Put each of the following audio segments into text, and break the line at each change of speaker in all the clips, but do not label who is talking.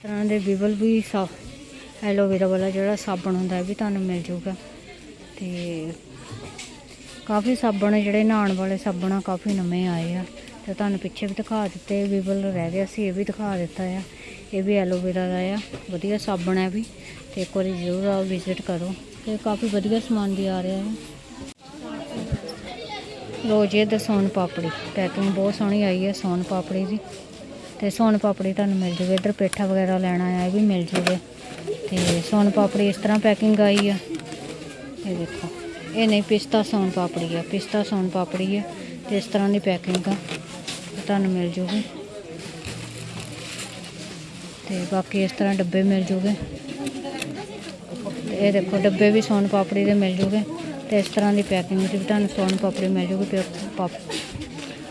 ਤਰ੍ਹਾਂ ਦੇ ਵਿਵਲ ਵੀ ਸਾਫ਼ ਐਲੋਵੇਰਾ ਵਾਲਾ ਜਿਹੜਾ ਸਾਬਣ ਹੁੰਦਾ ਹੈ ਵੀ ਤੁਹਾਨੂੰ ਮਿਲ ਜਾਊਗਾ। ਤੇ ਕਾਫੀ ਸਾਬਣ ਜਿਹੜੇ ਨਹਾਉਣ ਵਾਲੇ ਸਾਬਣ ਆ ਕਾਫੀ ਨਵੇਂ ਆਏ ਆ। ਤੇ ਤੁਹਾਨੂੰ ਪਿੱਛੇ ਵੀ ਦਿਖਾ ਦਿੱਤੇ ਵਿਵਲ ਰਹਿ ਗਿਆ ਸੀ, ਇਹ ਵੀ ਦਿਖਾ ਦਿੱਤਾ ਆ। ਇਹ ਵੀ ਐਲੋਵੇਰਾ ਦਾ ਆ, ਵਧੀਆ ਸਾਬਣ ਹੈ ਵੀ। ਤੇ ਇੱਕ ਵਾਰੀ ਜ਼ਰੂਰ ਆਓ ਵਿਜ਼ਿਟ ਕਰੋ। ਤੇ ਕਾਫੀ ਵਧੀਆ ਸਮਾਨ ਵੀ ਆ ਰਿਹਾ ਹੈ ਲੋ ਜੀ ਇਹਦਾ ਪਾਪੜੀ। ਪੈਕਿੰਗ ਬਹੁਤ ਸੋਹਣੀ ਆਈ ਹੈ ਸੋਨ ਪਾਪੜੀ ਦੀ। ਤੇ ਸੋਨ ਪਾਪੜੀ ਤੁਹਾਨੂੰ ਮਿਲ ਜੂਗੀ। ਇੱਧਰ ਪੇਠਾ ਵਗੈਰਾ ਲੈਣਾ ਆ ਇਹ ਵੀ ਮਿਲ ਜੂਗੇ। ਤੇ ਸੋਨ ਪਾਪੜੀ ਇਸ ਤਰ੍ਹਾਂ ਪੈਕਿੰਗ ਆਈ ਆ। ਇਹ ਦੇਖੋ, ਇਹ ਨਹੀਂ, ਪਿਸਤਾ ਸੋਨ ਪਾਪੜੀ ਆ। ਪਿਸਤਾ ਸੋਨ ਪਾਪੜੀ ਆ ਤੇ ਇਸ ਤਰ੍ਹਾਂ ਦੀ ਪੈਕਿੰਗ ਆ। ਤੁਹਾਨੂੰ ਮਿਲ ਜੂਗੀ। ਤੇ ਬਾਕੀ ਇਸ ਤਰ੍ਹਾਂ ਡੱਬੇ ਮਿਲ ਜੂਗੇ। ਤੇ ਇਹ ਦੇਖੋ, ਡੱਬੇ ਵੀ ਸੋਨ ਪਾਪੜੀ ਦੇ ਮਿਲ ਜੂਗੇ। ਤੇ ਇਸ ਤਰ੍ਹਾਂ ਦੀ ਪੈਕਿੰਗ ਵਿੱਚ ਵੀ ਤੁਹਾਨੂੰ ਸੋਨ ਪਾਪੜੀ ਮਿਲ ਜੂਗੀ ਪੇ- ਪਾਪ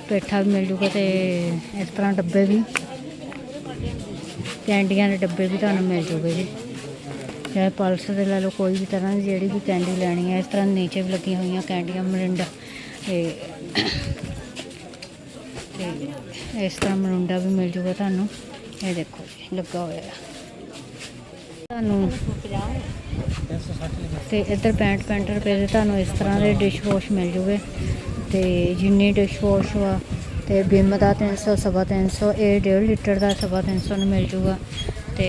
ਪੇਠਾ ਵੀ ਮਿਲ ਜੂਗਾ ਤੇ ਇਸ ਤਰ੍ਹਾਂ ਡੱਬੇ ਵੀ। ਕੈਂਡੀਆਂ ਦੇ ਡੱਬੇ ਵੀ ਤੁਹਾਨੂੰ ਮਿਲ ਜੂਗੇ ਜੀ। ਚਾਹੇ ਪਲਸ ਦੇ ਲੈ ਲਓ, ਕੋਈ ਵੀ ਤਰ੍ਹਾਂ ਦੀ ਜਿਹੜੀ ਵੀ ਕੈਂਡੀ ਲੈਣੀ ਹੈ, ਇਸ ਤਰ੍ਹਾਂ ਨੀਚੇ ਵੀ ਲੱਗੀਆਂ ਹੋਈਆਂ ਕੈਂਡੀਆਂ, ਮਰਿੰਡਾ ਤੇ ਤੇ ਇਸ ਤਰ੍ਹਾਂ ਮਰਿੰਡਾ ਵੀ ਮਿਲ ਜੂਗਾ ਤੁਹਾਨੂੰ। ਇਹ ਦੇਖੋ ਜੀ, ਲੱਗਾ ਹੋਇਆ ਤੁਹਾਨੂੰ ਤੇ ਇੱਧਰ 65 65 ਰੁਪਏ ਦੇ ਤੁਹਾਨੂੰ ਇਸ ਤਰ੍ਹਾਂ ਦੇ ਡਿਸ਼ ਵਾਸ਼ ਮਿਲ ਜੂਗੇ। ਤੇ ਜਿੰਨੀ ਡਿਸ਼ ਵਾਸ਼ ਵਾ ਤੇ ਬਿਮ ਦਾ 300 ਸਵਾ 300 ਇਹ 1.5 ਲੀਟਰ ਦਾ ਸਵਾ 300 ਨੂੰ ਮਿਲ ਜੂਗਾ। ਤੇ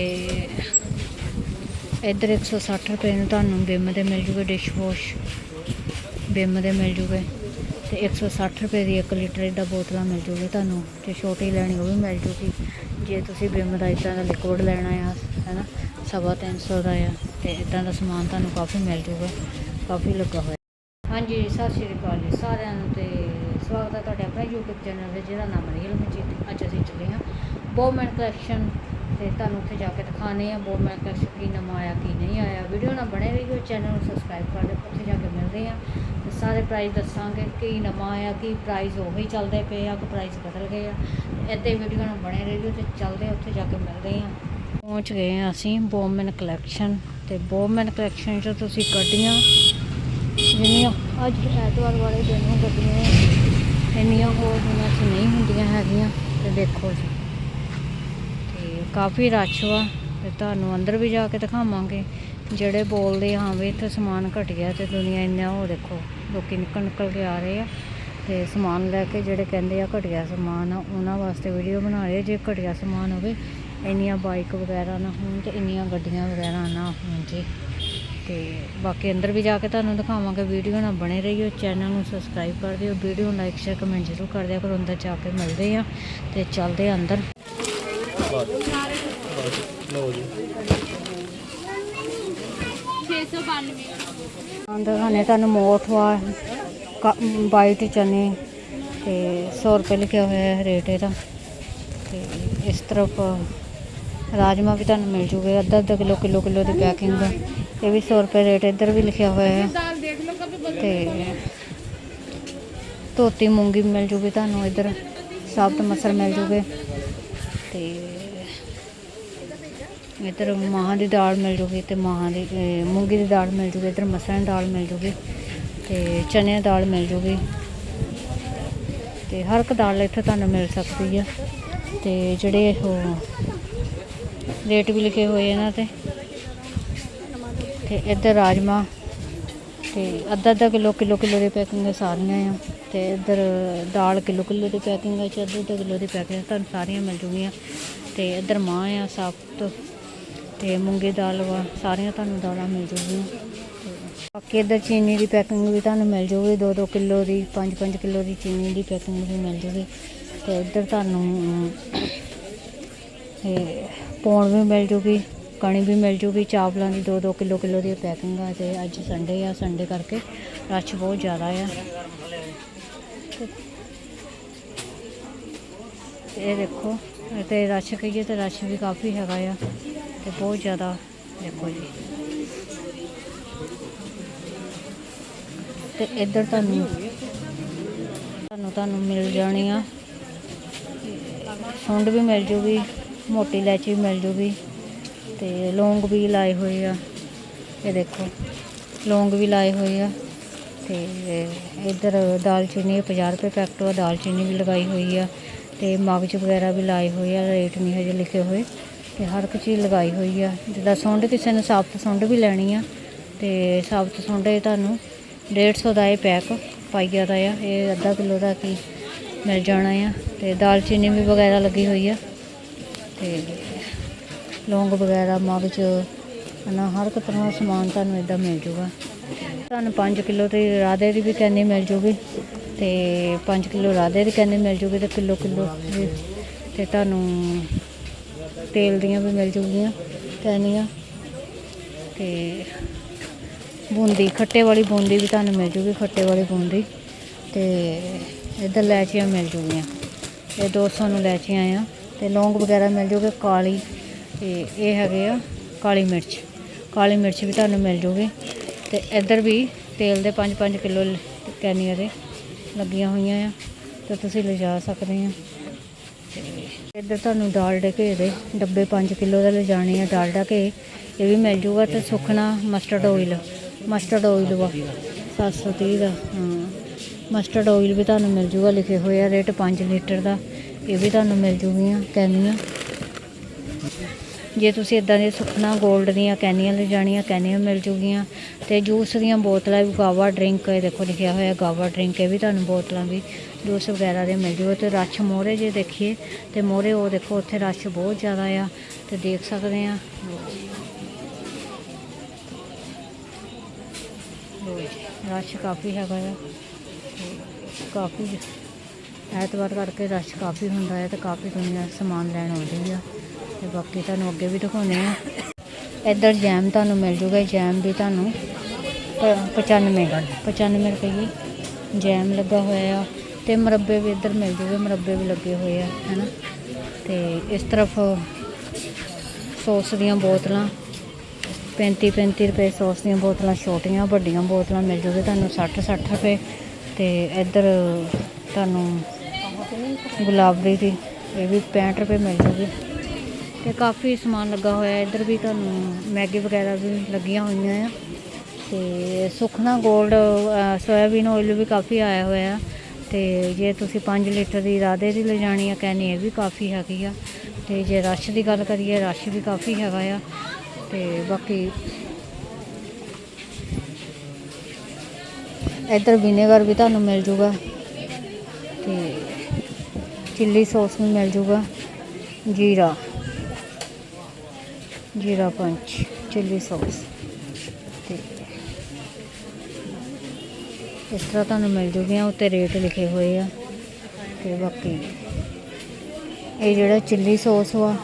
ਇੱਧਰ 160 ਰੁਪਏ ਨੂੰ ਤੁਹਾਨੂੰ ਬਿਮ ਦੇ ਮਿਲ ਜੂਗੇ ਡਿਸ਼ ਵਾਸ਼ ਬਿਮ ਦੇ ਮਿਲ ਜੂਗੇ। ਤੇ 160 ਰੁਪਏ ਦੀ 1 ਲੀਟਰ ਦਾ ਬੋਤਲਾਂ ਮਿਲ ਜੂਗੀ ਤੁਹਾਨੂੰ ਜੇ ਛੋਟੀ ਲੈਣੀ ਉਹ ਵੀ ਮਿਲ ਜੂਗੀ। ਜੇ ਤੁਸੀਂ ਬਿਮ ਦਾ ਇਦਾਂ ਦਾ ਲਿਕੁਇਡ ਲੈਣਾ ਆ, ਹੈਨਾ, ਸਵਾ 300 ਦਾ ਆ, ਤੇ ਇਦਾਂ ਦਾ ਸਮਾਨ ਤੁਹਾਨੂੰ ਕਾਫੀ ਮਿਲ ਜੂਗਾ, ਕਾਫੀ ਲੱਗਾ ਹੋਇਆ। ਹਾਂਜੀ, ਸਤਿ ਸ਼੍ਰੀ ਅਕਾਲ ਜੀ ਸਾਰਿਆਂ ਨੂੰ ਤੇ ਸਵਾਗਤ ਹੈ ਤੁਹਾਡੇ ਆਪਣੇ YouTube ਚੈਨਲ ਤੇ, ਜਿਹਦਾ ਨਾਮ ਰੀਅਲ ਮਜੀਦ ਅੱਜ ਅਸੀਂ ਚੱਲੇ ਹਾਂ ਬੋਮੈਨ ਕਲੈਕਸ਼ਨ ਤੇ ਤੁਹਾਨੂੰ ਉੱਥੇ ਜਾ ਕੇ ਦਿਖਾਣੇ ਆ ਬੋਮੈਨ ਕਲੈਕਸ਼ਨ ਕੀ ਨਵਾਂ ਆਇਆ, ਕੀ ਨਹੀਂ ਆਇਆ। ਵੀਡੀਓ ਨਾਲ ਬਣੇ ਰਹੀਓ ਚੈਨਲ ਨੂੰ ਸਬਸਕ੍ਰਾਈਬ ਕਰ ਲਿਓ, ਉੱਥੇ ਜਾ ਕੇ ਮਿਲਦੇ ਆ ਤੇ ਸਾਰੇ ਪ੍ਰਾਈਸ ਦੱਸਾਂਗੇ ਕੀ ਨਵਾਂ ਆਇਆ, ਕੀ ਪ੍ਰਾਈਸ ਉਹੀ ਚੱਲਦੇ ਪਏ ਆ, ਕਿ ਪ੍ਰਾਈਸ ਬਦਲ ਗਏ ਆ। ਇੱਦਾਂ ਵੀਡੀਓ ਨਾਲ ਬਣੇ ਰਹੀਓ ਤੇ ਚੱਲਦੇ ਆ ਉੱਥੇ ਜਾ ਕੇ ਮਿਲਦੇ ਆ ਪਹੁੰਚ ਗਏ ਆ ਅਸੀਂ ਬੋਮੈਨ ਕਲੈਕਸ਼ਨ ਤੇ ਬੋਮੈਨ ਕਲੈਕਸ਼ਨ 'ਚੋਂ ਤੁਸੀਂ ਗੱਡੀਆਂ ਜਿੰਨੀਆਂ ਅੱਜ ਐਤਵਾਰ ਵਾਲੇ ਦਿਨ ਨੂੰ ਗੱਡੀਆਂ ਇੰਨੀਆਂ ਹੋਰ ਦਿਨਾਂ 'ਚ ਨਹੀਂ ਹੁੰਦੀਆਂ ਹੈਗੀਆਂ, ਤੇ ਦੇਖੋ ਜੀ। ਤੇ ਕਾਫੀ ਰਸ਼ ਵਾ, ਤੇ ਤੁਹਾਨੂੰ ਅੰਦਰ ਵੀ ਜਾ ਕੇ ਦਿਖਾਵਾਂਗੇ। ਜਿਹੜੇ ਬੋਲਦੇ ਹਾਂ ਵੀ ਇੱਥੇ ਸਮਾਨ ਘਟ ਗਿਆ ਤੇ ਦੁਨੀਆ ਇੰਨਾ ਉਹ ਦੇਖੋ, ਲੋਕੀ ਨਿਕਲ ਨਿਕਲ ਕੇ ਆ ਰਹੇ ਆ। ਤੇ ਸਮਾਨ ਲੈ ਕੇ ਜਿਹੜੇ ਕਹਿੰਦੇ ਆ ਘਟਿਆ ਸਮਾਨ ਆ ਉਹਨਾਂ ਵਾਸਤੇ ਵੀਡੀਓ ਬਣਾ ਰਹੇ ਜੇ ਘਟਿਆ ਸਮਾਨ ਹੋਵੇ, ਇੰਨੀਆਂ ਬਾਈਕ ਵਗੈਰਾ ਨਾ ਹੋਣ ਤੇ ਇੰਨੀਆਂ ਗੱਡੀਆਂ ਵਗੈਰਾ ਨਾ ਹੋਣ ਜੀ। ਤੇ ਬਾਕੀ ਅੰਦਰ ਵੀ ਜਾ ਕੇ ਤੁਹਾਨੂੰ ਦਿਖਾਵਾਂਗੇ ਵੀਡੀਓ ਨਾਲ ਬਣੇ ਰਹੀਓ ਚੈਨਲ ਨੂੰ ਸਬਸਕ੍ਰਾਈਬ ਕਰ ਦਿਓ, ਵੀਡੀਓ ਨੂੰ ਲਾਈਕ ਸ਼ੇਅਰ ਕਮੈਂਟ ਜ਼ਰੂਰ ਕਰ ਦਿਆ ਕਰੋ, ਅੰਦਰ ਜਾ ਕੇ ਮਿਲਦੇ ਆ ਤੇ ਚੱਲਦੇ ਆ ਅੰਦਰ।
ਲਓ ਜੀ
692
ਅੰਦਰ ਖਾਣੇ ਤੁਹਾਨੂੰ ਮੋਠ ਵਾ, ਕਾ- ਵਾਈਟ ਚਨੇ ਤੇ 100 ਰੁਪਏ ਲਿਖਿਆ ਹੋਇਆ ਹੈ ਰੇਟ ਇਹਦਾ। ਤੇ ਇਸ ਤਰਫ ਰਾਜਮਾ ਵੀ ਤੁਹਾਨੂੰ ਮਿਲ ਜੂਗੇ, ਅੱਧਾ ਅੱਧਾ ਕਿਲੋ ਕਿਲੋ ਕਿਲੋ ਦੀ ਪੈਕਿੰਗ ਇਹ ਵੀ 100 ਰੁਪਏ ਰੇਟ ਇੱਧਰ ਵੀ ਲਿਖਿਆ ਹੋਇਆ ਹੈ। ਤੇ ਧੋਤੀ ਮੂੰਗੀ ਮਿਲ ਜੂਗੀ ਤੁਹਾਨੂੰ ਇੱਧਰ, ਸਾਬਤ ਮਸਰ ਮਿਲ ਜੂਗੇ। ਤੇ ਇੱਧਰ ਮਾਹਾਂ ਦੀ ਦਾਲ ਮਿਲ ਜੂਗੀ ਤੇ ਮਾਹਾਂ ਦੀ ਮੂੰਗੀ ਦੀ ਦਾਲ ਮਿਲ ਜੂਗੀ, ਇੱਧਰ ਮਸਰਾਂ ਦੀ ਦਾਲ ਮਿਲ ਜੂਗੀ ਤੇ ਚਨੇ ਦੀ ਦਾਲ ਮਿਲ ਜੂਗੀ। ਤੇ ਹਰ ਇੱਕ ਦਾਲ ਇੱਥੇ ਤੁਹਾਨੂੰ ਮਿਲ ਸਕਦੀ ਆ। ਤੇ ਜਿਹੜੇ ਉਹ ਰੇਟ ਵੀ ਲਿਖੇ ਹੋਏ ਇਹਨਾਂ ਤੇ। ਤੇ ਇੱਧਰ ਰਾਜਮਾ ਤੇ ਅੱਧਾ ਅੱਧਾ ਕਿਲੋ ਕਿਲੋ ਕਿਲੋ ਦੀ ਪੈਕਿੰਗ ਸਾਰੀਆਂ ਆ। ਤੇ ਇੱਧਰ ਦਾਲ ਕਿਲੋ ਕਿਲੋ ਦੀ ਪੈਕਿੰਗ ਹੈ ਚ ਅੱਧਾ ਅੱਧਾ ਕਿਲੋ ਦੀ ਪੈਕਿੰਗ ਤੁਹਾਨੂੰ ਸਾਰੀਆਂ ਮਿਲ ਜੂਗੀਆਂ। ਤੇ ਇੱਧਰ ਮਾਂਹ ਆ, ਸਾਬਤ। ਤੇ ਮੂੰਗੀ ਦਾਲ ਵਾ, ਸਾਰੀਆਂ ਤੁਹਾਨੂੰ ਦਾਲਾਂ ਮਿਲ ਜੂਗੀਆਂ। ਤੇ ਬਾਕੀ ਇੱਧਰ ਚੀਨੀ ਦੀ ਪੈਕਿੰਗ ਵੀ ਤੁਹਾਨੂੰ ਮਿਲ ਜੂਗੀ। 2-2 ਕਿਲੋ ਦੀ 5-5 ਕਿਲੋ ਦੀ ਚੀਨੀ ਦੀ ਪੈਕਿੰਗ ਵੀ ਮਿਲ ਜੂਗੀ। ਤੇ ਇੱਧਰ ਤੁਹਾਨੂੰ ਤੇ ਪੌਣ ਵੀ ਮਿਲ ਜੂਗੀ, ਕਣੀ ਵੀ ਮਿਲ ਜੂਗੀ, ਚਾਵਲਾਂ ਦੀ 2-2 ਕਿਲੋ ਕਿਲੋ ਦੀ ਪੈਕਿੰਗ ਆ ਤੇ ਅੱਜ ਸੰਡੇ ਆ ਸੰਡੇ ਕਰਕੇ ਰਸ਼ ਬਹੁਤ ਜ਼ਿਆਦਾ ਆ। ਇਹ ਦੇਖੋ, ਇਹ ਤੇ ਰਸ਼ ਕਹੀਏ ਤੇ ਰਸ਼ ਵੀ ਕਾਫੀ ਹੈਗਾ ਆ ਤੇ ਬਹੁਤ ਜ਼ਿਆਦਾ ਦੇਖੋ ਜੀ। ਤੇ ਇੱਧਰ ਤੁਹਾਨੂੰ ਤੁਹਾਨੂੰ ਤੁਹਾਨੂੰ ਮਿਲ ਜਾਣੀ ਆ। ਸੁੰਡ ਵੀ ਮਿਲ ਜੂਗੀ। ਮੋਟੀ ਇਲਾਇਚੀ ਮਿਲ ਜੂਗੀ ਤੇ ਲੌਂਗ ਵੀ ਲਾਏ ਹੋਏ ਆ। ਇਹ ਦੇਖੋ, ਲੌਂਗ ਵੀ ਲਾਏ ਹੋਏ ਆ ਤੇ ਇੱਧਰ ਦਾਲਚੀਨੀ 50 ਰੁਪਏ ਪੈਕਟ ਆ ਦਾਲਚੀਨੀ ਵੀ ਲਗਾਈ ਹੋਈ ਆ ਤੇ ਮਗਜ ਵਗੈਰਾ ਵੀ ਲਾਏ ਹੋਏ ਆ, ਰੇਟ ਨਹੀਂ ਹਜੇ ਲਿਖੇ ਹੋਏ ਤੇ ਹਰ ਇੱਕ ਚੀਜ਼ ਲਗਾਈ ਹੋਈ ਆ। ਜਿੱਦਾਂ ਸੁੰਡ ਕਿਸੇ ਨੇ ਸਾਬਤ ਸੁੰਡ ਵੀ ਲੈਣੀ ਆ ਤੇ ਸਾਬਤ ਸੁੰਡ ਇਹ ਤੁਹਾਨੂੰ 150 ਦਾ ਇਹ ਪੈਕ ਪਾਈਆ ਦਾ ਆ, ਇਹ ਅੱਧਾ ਕਿਲੋ ਦਾ ਕੀ ਮਿਲ ਜਾਣਾ ਆ ਤੇ ਦਾਲਚੀਨੀ ਵੀ ਵਗੈਰਾ ਲੱਗੀ ਹੋਈ ਆ। ਤੇ ਲੌਂਗ ਵਗੈਰਾ, ਮਗਜ ਨਾ ਹਰ ਇੱਕ ਤਰ੍ਹਾਂ ਦਾ ਸਮਾਨ ਤੁਹਾਨੂੰ ਇਦਾਂ ਮਿਲ ਜੂਗਾ। ਤੁਹਾਨੂੰ 5 ਕਿਲੋ ਤੇ ਰਾਧੇ ਦੀ ਵੀ ਕੈਨੀ ਮਿਲ ਜੂਗੀ ਤੇ 5 ਕਿਲੋ ਰਾਧੇ ਦੀ ਕੈਨੀ ਮਿਲ ਜੂਗੀ ਤੇ ਕਿਲੋ ਕਿਲੋ ਤੇ ਤੁਹਾਨੂੰ ਤੇਲ ਦੀਆਂ ਵੀ ਮਿਲ ਜੂਗੀਆਂ ਕੈਨੀਆਂ ਤੇ ਬੂੰਦੀ, ਖੱਟੇ ਵਾਲੀ ਬੂੰਦੀ ਵੀ ਤੁਹਾਨੂੰ ਮਿਲ ਜੂਗੀ, ਖੱਟੇ ਵਾਲੀ ਬੂੰਦੀ ਤੇ ਇੱਧਰ ਲੈਚੀਆਂ ਮਿਲ ਜੂਗੀਆਂ। ਇਹ 200 ਨੂੰ ਲੈਚੀਆਂ ਆ। ਤੇ ਲੌਂਗ ਵਗੈਰਾ ਮਿਲ ਜੂਗੇ ਕਾਲੀ ਤੇ ਇਹ ਹੈਗੇ ਆ ਕਾਲੀ ਮਿਰਚ। ਕਾਲੀ ਮਿਰਚ ਵੀ ਤੁਹਾਨੂੰ ਮਿਲ ਜੂਗੀ ਤੇ ਇੱਧਰ ਵੀ ਤੇਲ ਦੇ 5-5 ਕਿਲੋ ਕੈਨੀਆਂ ਦੇ ਲੱਗੀਆਂ ਹੋਈਆਂ ਆ ਤੇ ਤੁਸੀਂ ਲਿਜਾ ਸਕਦੇ ਆ। ਇੱਧਰ ਤੁਹਾਨੂੰ ਡਾਲਡੇ ਘੇ ਦੇ ਡੱਬੇ 5 ਕਿਲੋ ਦੇ ਲਿਜਾਣੇ ਆ ਡਾਲਡਾ ਘੇ। ਇਹ ਵੀ ਮਿਲ ਜੂਗਾ ਤੇ Sukhna mustard oil mustard oil ਵਾ 730 ਦਾ, ਹਾਂ। ਮਸਟਰਡ ਆਇਲ ਵੀ ਤੁਹਾਨੂੰ ਮਿਲ ਜੂਗਾ, ਲਿਖੇ ਹੋਏ ਆ ਰੇਟ 5 ਲੀਟਰ ਦਾ। ਇਹ ਵੀ ਤੁਹਾਨੂੰ ਮਿਲ ਜੂਗੀਆਂ ਕੈਨੀਆਂ। ਜੇ ਤੁਸੀਂ ਇਦਾਂ ਦੇ ਸੁਖਣਾ 골ਡ ਦੀਆਂ ਕੈਨੀਆਂ ਲੈ ਜਾਣੀਆਂ, ਕੈਨੀਆਂ ਮਿਲ ਜੂਗੀਆਂ। ਤੇ ਜੂਸ ਦੀਆਂ ਬੋਤਲਾਂ ਵੀ, ਗਾਵਾ ਡਰਿੰਕ, ਇਹ ਦੇਖੋ ਲਿਖਿਆ ਹੋਇਆ ਗਾਵਾ ਡਰਿੰਕ, ਇਹ ਵੀ ਤੁਹਾਨੂੰ ਬੋਤਲਾਂ ਵੀ, ਜੂਸ ਵਗੈਰਾ ਦੇ ਮਿਲ ਜੂਗੇ। ਤੇ ਰਸ਼ ਮੋਹਰੇ ਜੇ ਦੇਖੀਏ, ਤੇ ਮੋਹਰੇ ਉਹ ਦੇਖੋ, ਉੱਥੇ ਰਸ਼ ਬਹੁਤ ਜ਼ਿਆਦਾ ਆ। ਤੇ ਦੇਖ ਸਕਦੇ ਆ। ਰਸ਼ ਕਾਫੀ ਹੈਗਾ ਆ। ਕਾਫੀ ਐਤਵਾਰ ਕਰਕੇ ਰਸ਼ ਕਾਫੀ ਹੁੰਦਾ ਹੈ ਤੇ ਕਾਫੀ ਦੁਨੀਆ ਸਮਾਨ ਲੈਣ ਆਉਂਦੀ ਆ। ਤੇ ਬਾਕੀ ਤੁਹਾਨੂੰ ਅੱਗੇ ਵੀ ਦਿਖਾਉਂਦੇ ਆ। ਇੱਧਰ ਜੈਮ ਤੁਹਾਨੂੰ ਮਿਲ ਜੂਗਾ, ਜੈਮ ਵੀ ਤੁਹਾਨੂੰ ਪ- 95 95 ਰੁਪਏ ਜੈਮ ਲੱਗਾ ਹੋਇਆ ਆ। ਤੇ ਮੁਰੱਬੇ ਵੀ ਇੱਧਰ ਮਿਲ ਜੂਗੇ, ਮੁਰੱਬੇ ਵੀ ਲੱਗੇ ਹੋਏ ਆ, ਹੈਨਾ। ਤੇ ਇਸ ਤਰਫ ਸੌਸ ਦੀਆਂ ਬੋਤਲਾਂ 35 35 ਰੁਪਏ ਸੌਸ ਦੀਆਂ ਬੋਤਲਾਂ, ਛੋਟੀਆਂ, ਵੱਡੀਆਂ ਬੋਤਲਾਂ ਮਿਲ ਜੂਗੇ ਤੁਹਾਨੂੰ 60 60 ਰੁਪਏ। ਤੇ ਇੱਧਰ ਤੁਹਾਨੂੰ ਗੁਲਾਬਰੀ ਦੀ ਇਹ ਵੀ 65 ਰੁਪਏ ਮਿਲ ਜੂਗੀ। ਤੇ ਕਾਫੀ ਸਮਾਨ ਲੱਗਾ ਹੋਇਆ, ਇੱਧਰ ਵੀ ਤੁਹਾਨੂੰ ਮੈਗੀ ਵਗੈਰਾ ਵੀ ਲੱਗੀਆਂ ਹੋਈਆਂ ਆ। ਤੇ ਸੁਖਨਾ 골ਡ ਸੋਇਆਬੀਨ ਆਇਲ ਵੀ ਕਾਫੀ ਆਇਆ ਹੋਇਆ ਆ। ਤੇ ਜੇ ਤੁਸੀਂ 5 ਲੀਟਰ ਦੀ ਰਾਧੇ ਦੀ ਲਿਜਾਣੀ ਆ ਕਹਿੰਨੀ ਇਹ ਵੀ ਕਾਫੀ ਹੈਗੀ ਆ। ਤੇ ਜੇ ਰਸ਼ ਦੀ ਗੱਲ ਕਰੀਏ, ਰਸ਼ ਵੀ ਕਾਫੀ ਹੈਗਾ ਆ। ਤੇ ਬਾਕੀ ਇੱਧਰ ਵਿਨੇਗਰ ਵੀ ਤੁਹਾਨੂੰ ਮਿਲ ਜੂਗਾ। ਚਿੱਲੀ ਸੌਸ ਵੀ ਮਿਲ ਜੂਗਾ। ਜੀਰਾ। ਜੀਰਾ ਪੰਚ ਚਿੱਲੀ ਸੌਸ ਤੇ ਇਸ ਤਰ੍ਹਾਂ ਤੁਹਾਨੂੰ ਮਿਲ ਜੂਗੀਆਂ, ਉੱਤੇ ਰੇਟ ਲਿਖੇ ਹੋਏ ਆ। ਤੇ ਬਾਕੀ ਇਹ ਜਿਹੜਾ ਚਿੱਲੀ ਸੌਸ ਵਾ,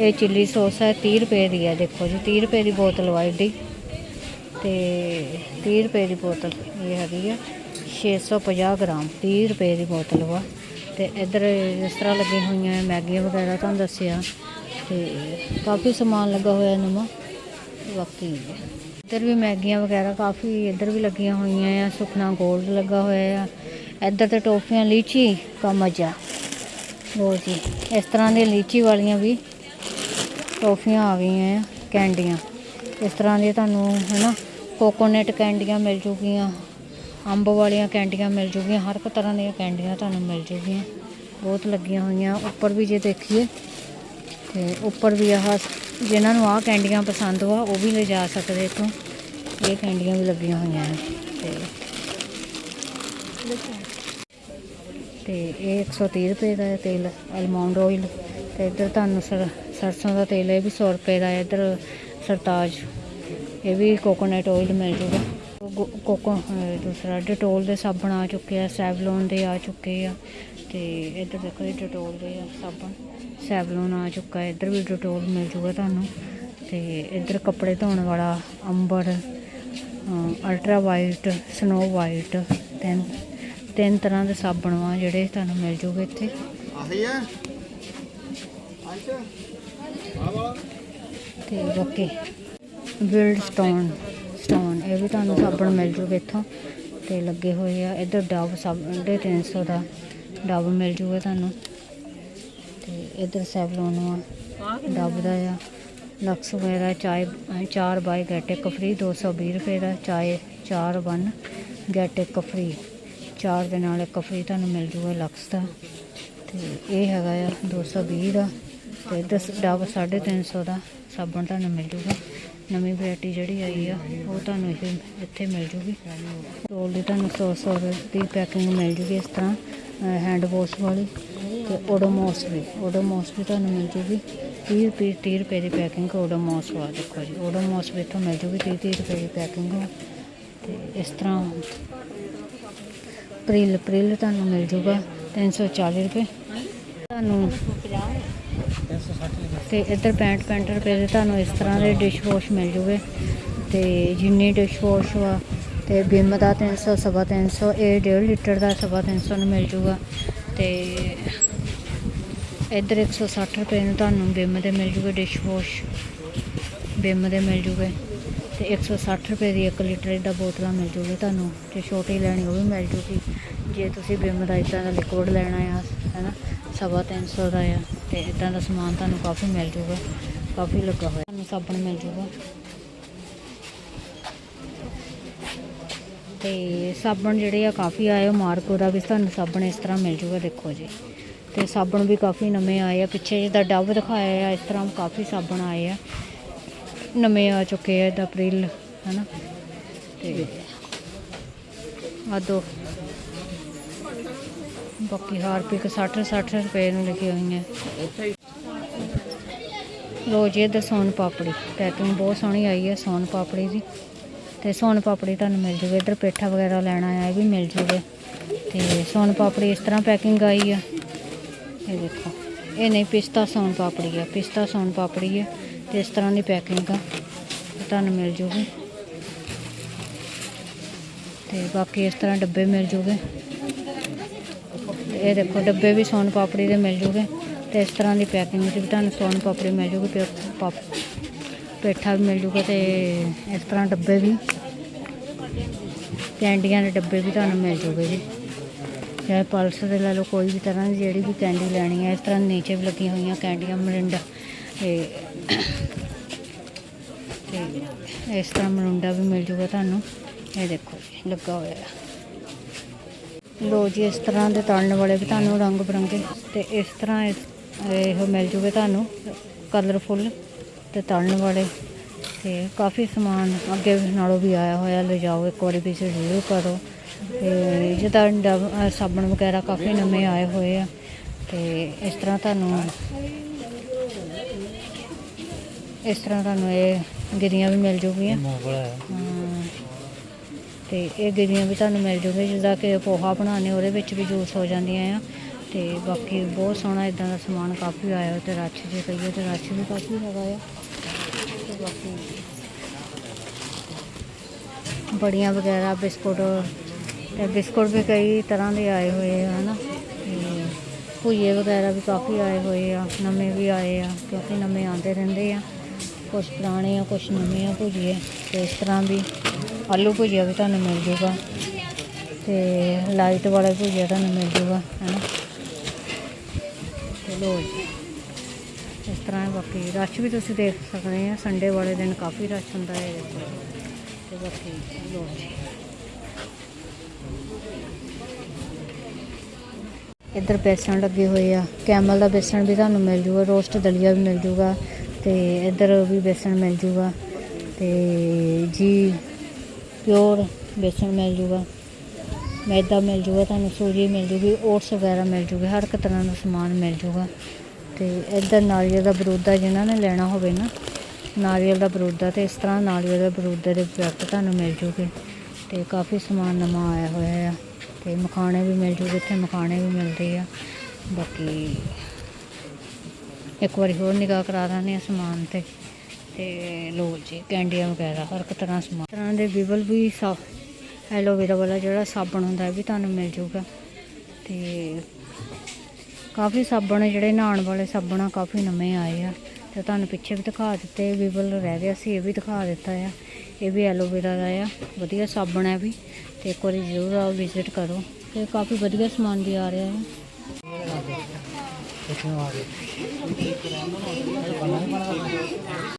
ਇਹ ਚਿੱਲੀ ਸੌਸ ਹੈ 30 ਰੁਪਏ ਦੀ ਹੈ ਦੇਖੋ ਜੀ 30 ਰੁਪਏ ਦੀ ਬੋਤਲ ਵਾ ਏਡੀ। ਤੇ 30 ਰੁਪਏ ਦੀ ਬੋਤਲ ਇਹ ਹੈਗੀ ਆ 650 ਗ੍ਰਾਮ 30 ਰੁਪਏ ਦੀ ਬੋਤਲ ਵਾ। ਤੇ ਇੱਧਰ ਇਸ ਤਰ੍ਹਾਂ ਲੱਗੀਆਂ ਹੋਈਆਂ ਮੈਗੀਆਂ ਵਗੈਰਾ ਤੁਹਾਨੂੰ ਦੱਸਿਆ ਤੇ ਕਾਫੀ ਸਮਾਨ ਲੱਗਾ ਹੋਇਆ ਨਵਾਂ ਬਾਕੀ ਇੱਧਰ ਵੀ ਮੈਗੀਆਂ ਵਗੈਰਾ ਕਾਫੀ ਇੱਧਰ ਵੀ ਲੱਗੀਆਂ ਹੋਈਆਂ ਆ ਸੁਖਨਾ ਗੋਲਡ ਲੱਗਾ ਹੋਇਆ ਆ। ਇੱਧਰ ਤੇ ਟੋਫੀਆਂ, ਲੀਚੀ ਕਾ ਮਜ਼ਾ ਲੋ ਜੀ, ਇਸ ਤਰ੍ਹਾਂ ਦੀਆਂ ਲੀਚੀ ਵਾਲੀਆਂ ਵੀ ਟੋਫੀਆਂ ਆ ਗਈਆਂ ਆ, ਕੈਂਡੀਆਂ। ਇਸ ਤਰ੍ਹਾਂ ਦੀਆਂ ਤੁਹਾਨੂੰ, ਹਨਾ, ਕੋਕੋਨਟ ਕੈਂਡੀਆਂ ਮਿਲ ਜੂਗੀਆਂ। ਅੰਬ ਵਾਲੀਆਂ ਕੈਂਡੀਆਂ ਮਿਲ ਜੂਗੀਆਂ, ਹਰ ਇੱਕ ਤਰ੍ਹਾਂ ਦੀਆਂ ਕੈਂਡੀਆਂ ਤੁਹਾਨੂੰ ਮਿਲ ਜੂਗੀਆਂ। ਬਹੁਤ ਲੱਗੀਆਂ ਹੋਈਆਂ, ਉੱਪਰ ਵੀ ਜੇ ਦੇਖੀਏ, ਤੇ ਉੱਪਰ ਵੀ ਆਹ ਜਿਨ੍ਹਾਂ ਨੂੰ ਆਹ ਕੈਂਡੀਆਂ ਪਸੰਦ ਵਾ, ਉਹ ਵੀ ਲੈ ਜਾ ਸਕਦੇ ਇੱਥੋਂ। ਇਹ ਕੈਂਡੀਆਂ ਵੀ ਲੱਗੀਆਂ ਹੋਈਆਂ ਨੇ, ਤੇ ਤੇ ਇਹ 130 ਰੁਪਏ ਦਾ ਤੇਲ, ਅਲਮੰਡ ਆਇਲ ਤੇ ਇੱਧਰ ਤੁਹਾਨੂੰ ਸਰ, ਸਰਸੋਂ ਦਾ ਤੇਲ, ਇਹ ਵੀ 100 ਰੁਪਏ ਦਾ ਇੱਧਰ ਸਰਤਾਜ, ਇਹ ਵੀ ਕੋਕੋਨਟ ਆਇਲ ਮਿਲ ਜੂਗਾ। ਕੋਕੋ ਦੂਸਰਾ ਡਟੋਲ ਦੇ ਸਾਬਣ ਆ ਚੁੱਕੇ ਆ ਸੈਵਲੋਨ ਦੇ ਆ ਚੁੱਕੇ ਆ ਤੇ ਇੱਧਰ ਦੇਖੋ ਇਹ ਡਟੋਲ ਦੇ ਆ ਸਾਬਣ ਸੈਵਲੋਨ ਆ ਚੁੱਕਾ ਇੱਧਰ ਵੀ ਡਟੋਲ ਮਿਲ ਜੂਗਾ ਤੁਹਾਨੂੰ ਤੇ ਇੱਧਰ ਕੱਪੜੇ ਧੋਣ ਵਾਲਾ Amber ultra white snow white ਤਿੰਨ ਤਿੰਨ ਤਰ੍ਹਾਂ ਦੇ ਸਾਬਣ ਵਾ ਜਿਹੜੇ ਤੁਹਾਨੂੰ ਮਿਲ ਜੂਗੇ ਇੱਥੇ।
ਆਹੀ ਹੈ ਅੱਛਾ ਆ ਵਾ
ਤੇ ਬਾਕੀ ਬਿਲਡ ਸਟੋਨ ਇਹ ਵੀ ਤੁਹਾਨੂੰ ਸਾਬਣ ਮਿਲ ਜੂਗਾ ਇੱਥੋਂ। ਤੇ ਲੱਗੇ ਹੋਏ ਆ, ਇੱਧਰ ਡਵ ਸਾਬਣ ਦੇ 300 ਦਾ ਡਵ ਮਿਲ ਜੂਗਾ ਤੁਹਾਨੂੰ। ਤੇ ਇੱਧਰ ਸੈਵਲੋਨ ਆ ਡਵ ਦਾ ਆ। ਲਕਸ ਵਗੈਰਾ, ਚਾਏ ਅਹ ਚਾਰ ਬਾਈ ਗੈਟ ਇੱਕ ਫ੍ਰੀ 220 ਰੁਪਏ ਦਾ, ਚਾਏ ਚਾਰ ਵਨ, ਗੈਟ ਇੱਕ ਫ੍ਰੀ। ਚਾਰ ਦੇ ਨਾਲ ਇੱਕ ਫ੍ਰੀ ਤੁਹਾਨੂੰ ਮਿਲ ਜੂਗਾ ਲਕਸ ਦਾ। ਤੇ ਇਹ ਹੈਗਾ ਆ 220 ਦਾ। ਤੇ ਦਸ ਡੱਬ 350 ਦਾ, ਸਾਬਣ ਤੁਹਾਨੂੰ ਮਿਲ ਜੂਗਾ। ਨਵੀਂ ਵੈਰਾਈਟੀ ਜਿਹੜੀ ਆਈ ਆ, ਉਹ ਤੁਹਾਨੂੰ ਇਹ ਇੱਥੇ ਮਿਲ ਜੂਗੀ। ਰੋਲ ਦੀ ਤੁਹਾਨੂੰ 100 100 ਦੀ ਪੈਕਿੰਗ ਮਿਲ ਜੂਗੀ ਇਸ ਤਰ੍ਹਾਂ ਹੈਂਡ ਵਾਸ਼ ਵਾਲੀ ਤੇ ਓਡੋਮੋਸ ਵੀ। ਓਡੋਮੋਸ ਵੀ ਤੁਹਾਨੂੰ ਮਿਲ ਜੂਗੀ। 30 ਰੁਪਏ 30 ਰੁਪਏ ਦੀ ਪੈਕਿੰਗ ਓਡੋਮੋਸ ਵਾ, ਦੇਖੋ ਜੀ। ਓਡੋਮੋਸ ਵੀ ਇੱਥੋਂ ਮਿਲ ਜੂਗੀ 30 30 ਰੁਪਏ ਦੀ ਪੈਕਿੰਗ ਤੇ ਇਸ ਤਰ੍ਹਾਂ ਪ੍ਰਿਲ ਪ੍ਰਿਲ ਤੁਹਾਨੂੰ ਮਿਲ ਜੂਗਾ 340 ਰੁਪਏ। ਤੁਹਾਨੂੰ ਤੇ ਇੱਧਰ 65 65 ਰੁਪਏ ਦੇ ਤੁਹਾਨੂੰ ਇਸ ਤਰ੍ਹਾਂ ਦੇ ਡਿਸ਼ ਵਾਸ਼ ਮਿਲ ਜੂਗੇ। ਤੇ ਜਿੰਨੀ ਡਿਸ਼ ਵਾਸ਼ ਵਾ, ਤੇ ਬਿਮ ਦਾ 300 ਸਵਾ 300 ਇਹ 1.5 ਲੀਟਰ ਦਾ ਸਵਾ 300 ਨੂੰ ਮਿਲ ਜੂਗਾ। ਤੇ ਇੱਧਰ 160 ਰੁਪਏ ਨੂੰ ਤੁਹਾਨੂੰ ਬਿਮ ਦੇ ਮਿਲ ਜੂਗੇ ਡਿਸ਼ ਵਾਸ਼ ਬਿਮ ਦੇ ਮਿਲ ਜੂਗੇ। ਤੇ 160 ਰੁਪਏ ਦੀ 1 ਲੀਟਰ ਦਾ ਬੋਤਲਾਂ ਮਿਲ ਜੂਗੀ ਤੁਹਾਨੂੰ, ਜੇ ਛੋਟੀ ਲੈਣੀ ਉਹ ਵੀ ਮਿਲ ਜੂਗੀ। ਜੇ ਤੁਸੀਂ ਬਿਮ ਦਾ ਇਦਾਂ ਦਾ ਲਿਕਵਿਡ ਲੈਣਾ ਆ, ਹੈਨਾ, ਸਵਾ 300 ਦਾ ਆ। ਤੇ ਇਦਾਂ ਦਾ ਸਮਾਨ ਤੁਹਾਨੂੰ ਕਾਫੀ ਮਿਲ ਜੂਗਾ ਕਾਫੀ ਲੱਗਾ ਹੋਇਆ। ਤੁਹਾਨੂੰ ਸਾਬਣ ਮਿਲ ਜੂਗਾ ਤੇ ਸਾਬਣ ਜਿਹੜੇ ਆ ਕਾਫੀ ਆਏ ਆ, ਮਾਰਕੋ ਦਾ ਵੀ ਤੁਹਾਨੂੰ ਸਾਬਣ ਇਸ ਤਰ੍ਹਾਂ ਮਿਲ ਜੂਗਾ ਦੇਖੋ ਜੀ। ਤੇ ਸਾਬਣ ਵੀ ਕਾਫੀ ਨਵੇਂ ਆਏ ਆ, ਪਿੱਛੇ ਜਿਹਦਾ ਡੱਬ ਦਿਖਾਇਆ ਆ, ਇਸ ਤਰ੍ਹਾਂ ਕਾਫੀ ਸਾਬਣ ਆਏ ਆ। ਨਵੇਂ ਆ ਚੁੱਕੇ ਆ ਇਹਦਾ ਅਪ੍ਰੈਲ, ਹਨਾ? ਤੇ ਆ ਦੋ। ਬਾਕੀ ਹਾਰਪਿਕ 60 60 ਰੁਪਏ ਨੂੰ ਲਿਖੀ ਹੋਈ ਹੈ ਲੋ ਜੀ ਸੋਨ ਪਾਪੜੀ। ਪੈਕਿੰਗ ਬਹੁਤ ਸੋਹਣੀ ਆਈ ਹੈ, ਸੋਨ ਪਾਪੜੀ ਦੀ। ਤੇ ਸੋਨ ਪਾਪੜੀ ਤੁਹਾਨੂੰ ਮਿਲ ਜੂਗੀ। ਇੱਧਰ ਪੇਠਾ ਵਗੈਰਾ ਲੈਣਾ ਆ ਇਹ ਵੀ ਮਿਲ ਜੂਗੇ। ਤੇ ਸੋਨ ਪਾਪੜੀ ਇਸ ਤਰ੍ਹਾਂ ਪੈਕਿੰਗ ਆਈ ਆ ਇਹ ਦੇਖੋ, ਇਹ ਨਹੀਂ, ਪਿਸਤਾ ਸੋਨ ਪਾਪੜੀ ਆ ਪਿਸਤਾ ਸੋਨ ਪਾਪੜੀ ਆ ਤੇ ਇਸ ਤਰ੍ਹਾਂ ਦੀ ਪੈਕਿੰਗ ਆ। ਤੁਹਾਨੂੰ ਮਿਲ ਜੂਗੀ। ਤੇ ਬਾਕੀ ਇਸ ਤਰ੍ਹਾਂ ਡੱਬੇ ਮਿਲ ਜੂਗੇ। ਇਹ ਦੇਖੋ, ਡੱਬੇ ਵੀ ਸੋਨ ਪਾਪੜੀ ਦੇ ਮਿਲ ਜੂਗੇ ਤੇ ਇਸ ਤਰ੍ਹਾਂ ਦੀ ਪੈਕਿੰਗ ਵਿੱਚ ਵੀ ਤੁਹਾਨੂੰ ਸੋਨ ਪਾਪੜੀ ਮਿਲ ਜੂਗੀ, ਪੇ- ਪਾਪ ਪੇਠਾ ਵੀ ਮਿਲ ਜੂਗਾ ਤੇ ਇਸ ਤਰ੍ਹਾਂ ਡੱਬੇ ਵੀ, ਕੈਂਡੀਆਂ ਦੇ ਡੱਬੇ ਵੀ ਤੁਹਾਨੂੰ ਮਿਲ ਜੂਗੇ ਜੀ। ਚਾਹੇ ਪਲਸ ਦੇ ਲੈ ਲਓ, ਕੋਈ ਵੀ ਤਰ੍ਹਾਂ ਦੀ ਜਿਹੜੀ ਵੀ ਕੈਂਡੀ ਲੈਣੀ ਹੈ, ਇਸ ਤਰ੍ਹਾਂ ਨੀਚੇ ਵੀ ਲੱਗੀਆਂ ਹੋਈਆਂ ਕੈਂਡੀਆਂ ਮਰਿੰਡਾ ਤੇ ਤੇ ਇਸ ਤਰ੍ਹਾਂ ਮਰੁੰਡਾ ਵੀ ਮਿਲ ਜੂਗਾ ਤੁਹਾਨੂੰ। ਇਹ ਦੇਖੋ ਜੀ, ਲੱਗਾ ਹੋਇਆ। ਹੈ ਲੋ ਜੀ ਇਸ ਤਰ੍ਹਾਂ ਦੇ ਤਲਣ ਵਾਲੇ ਵੀ ਤੁਹਾਨੂੰ ਰੰਗ ਬਰੰਗੇ ਤੇ ਇਸ ਤਰ੍ਹਾਂ ਇਸ- ਇਹ ਮਿਲ ਜੂਗੇ ਤੁਹਾਨੂੰ ਕਲਰਫੁੱਲ ਤੇ ਤਲਣ ਵਾਲੇ। ਤੇ ਕਾਫੀ ਸਮਾਨ ਅੱਗੇ ਨਾਲੋਂ ਵੀ ਆਇਆ ਹੋਇਆ ਲਿਜਾਓ ਇੱਕ ਵਾਰੀ ਵਿਜ਼ਿਟ ਜ਼ਰੂਰ ਕਰੋ। ਤੇ ਅਹ ਸਾਬਣ ਵਗੈਰਾ ਕਾਫੀ ਨਵੇਂ ਆਏ ਹੋਏ ਆ। ਤੇ ਇਸ ਤਰ੍ਹਾਂ ਤੁਹਾਨੂੰ ਇਸ ਤਰ੍ਹਾਂ ਤੁਹਾਨੂੰ ਇਹ ਗਿਰੀਆਂ ਵੀ ਮਿਲ ਜੂਗੀਆਂ। ਤੇ ਇਹ ਗਿਰੀਆਂ ਵੀ ਤੁਹਾਨੂੰ ਮਿਲ ਜੂਗੇ, ਜਿੱਦਾਂ ਕਿ ਪੋਹਾ ਬਣਾਉਣੇ ਉਹਦੇ ਵਿੱਚ ਵੀ ਯੂਜ਼ ਹੋ ਜਾਂਦੀਆਂ ਆ। ਤੇ ਬਾਕੀ ਬਹੁਤ ਸੋਹਣਾ ਇਦਾਂ ਦਾ ਸਮਾਨ ਕਾਫੀ ਆਇਆ ਹੋਇਆ, ਤੇ ਰੱਛ ਜੇ ਕਹੀਏ ਤੇ ਰੱਛ ਵੀ ਕਾਫੀ ਹੈਗਾ ਆ। ਤੇ ਬਾਕੀ ਬੜੀਆਂ ਵਗੈਰਾ, ਬਿਸਕੁਟ ਤੇ ਬਿਸਕੁਟ ਵੀ ਕਈ ਤਰ੍ਹਾਂ ਦੇ ਆਏ ਹੋਏ ਆ, ਹਨਾ। ਤੇ ਭੁਜੀਏ ਵਗੈਰਾ ਵੀ ਕਾਫੀ ਆਏ ਹੋਏ ਆ, ਨਵੇਂ ਵੀ ਆਏ ਆ, ਕਿਉਂਕਿ ਨਵੇਂ ਆਉਂਦੇ ਰਹਿੰਦੇ ਆ। ਕੁਝ ਪੁਰਾਣੇ ਆ ਕੁਝ ਨਵੇਂ ਆ ਭੁਜੀਏ ਤੇ ਇਸ ਤਰ੍ਹਾਂ ਵੀ ਆਲੂ ਭੁਜੀਆ ਵੀ ਤੁਹਾਨੂੰ ਮਿਲ ਜੂਗਾ ਤੇ ਲਾਈਟ ਵਾਲਾ ਭੁਜੀਆ ਤੁਹਾਨੂੰ ਮਿਲ ਜੂਗਾ, ਹੈਨਾ? ਤੇ ਲੋ ਜੀ, ਇਸ ਤਰ੍ਹਾਂ ਬਾਕੀ ਰਸ਼ ਵੀ ਤੁਸੀਂ ਦੇਖ ਸਕਦੇ ਆ ਸੰਡੇ ਵਾਲੇ ਦਿਨ ਕਾਫੀ ਰਸ਼ ਹੁੰਦਾ ਹੈ ਤੇ ਬਾਕੀ ਲੋ ਜੀ। ਇੱਧਰ ਬੇਸਣ ਲੱਗੇ ਹੋਏ ਆ, ਕੈਮਲ ਦਾ ਬੇਸਣ ਵੀ ਤੁਹਾਨੂੰ ਮਿਲ ਜੂਗਾ, ਰੋਸਟ ਦਲੀਆ ਵੀ ਮਿਲ ਜੂਗਾ, ਤੇ ਇੱਧਰ ਵੀ ਬੇਸਣ ਮਿਲ ਜੂਗਾ, ਤੇ ਜੀ ਪਿਓਰ ਬੇਸਣ ਮਿਲ ਜੂਗਾ। ਮੈਦਾ ਮਿਲ ਜੂਗਾ, ਤੁਹਾਨੂੰ ਸੂਜੀ ਮਿਲ ਜੂਗੀ, ਓਟਸ ਵਗੈਰਾ ਮਿਲ ਜੂਗੇ, ਹਰ ਇੱਕ ਤਰ੍ਹਾਂ ਦਾ ਸਮਾਨ ਮਿਲ ਜੂਗਾ। ਤੇ ਇੱਧਰ ਨਾਰੀਅਲ ਦਾ ਬਰੂਦਾ ਜਿਹਨਾਂ ਨੇ ਲੈਣਾ ਹੋਵੇ ਨਾ, ਨਾਰੀਅਲ ਦਾ ਬਰੂਦਾ ਤੇ ਇਸ ਤਰ੍ਹਾਂ ਨਾਰੀਅਲ ਦਾ ਬਰੂਦਾ ਦੇ ਪ੍ਰੋਡਕਟ ਤੁਹਾਨੂੰ ਮਿਲ ਜੂਗੇ। ਤੇ ਕਾਫੀ ਸਮਾਨ ਨਵਾਂ ਆਇਆ ਹੋਇਆ ਆ, ਤੇ ਮਖਾਣੇ ਵੀ ਮਿਲ ਜੂਗੇ, ਇੱਥੇ ਮਖਾਣੇ ਵੀ ਮਿਲਦੇ ਆ। ਬਾਕੀ ਇੱਕ ਵਾਰੀ ਹੋਰ ਨਿਗਾਹ ਕਰਾ ਦਾਂਗੇ ਸਮਾਨ ਤੇ। ਤੇ ਲੋ ਜੀ, ਕੈਂਡੀਆਂ ਵਗੈਰਾ, ਹਰ ਇੱਕ ਤਰ੍ਹਾਂ ਸਮਾਨ। ਤਰ੍ਹਾਂ ਦੇ ਬਿਬਲ ਵੀ ਸਾਫ਼ ਐਲੋਵੇਰਾ ਵਾਲਾ ਜਿਹੜਾ ਸਾਬਣ ਹੁੰਦਾ ਇਹ ਵੀ ਤੁਹਾਨੂੰ ਮਿਲ ਜੂਗਾ। ਤੇ ਕਾਫੀ ਸਾਬਣ ਜਿਹੜੇ ਨਹਾਉਣ ਵਾਲੇ ਸਾਬਣ ਆ ਕਾਫੀ ਨਵੇਂ ਆਏ ਆ। ਤੇ ਤੁਹਾਨੂੰ ਪਿੱਛੇ ਵੀ ਦਿਖਾ ਦਿੱਤੇ, ਬਿਬਲ ਰਹਿ ਗਿਆ ਸੀ, ਇਹ ਵੀ ਦਿਖਾ ਦਿੱਤਾ ਆ। ਇਹ ਵੀ ਐਲੋਵੇਰਾ ਦਾ ਆ, ਵਧੀਆ ਸਾਬਣ ਹੈ ਵੀ। ਤੇ ਇੱਕ ਵਾਰੀ ਜ਼ਰੂਰ ਆਓ ਵਿਜ਼ਿਟ ਕਰੋ। ਤੇ ਕਾਫੀ ਵਧੀਆ ਸਮਾਨ ਵੀ ਆ ਰਿਹਾ ਹੈ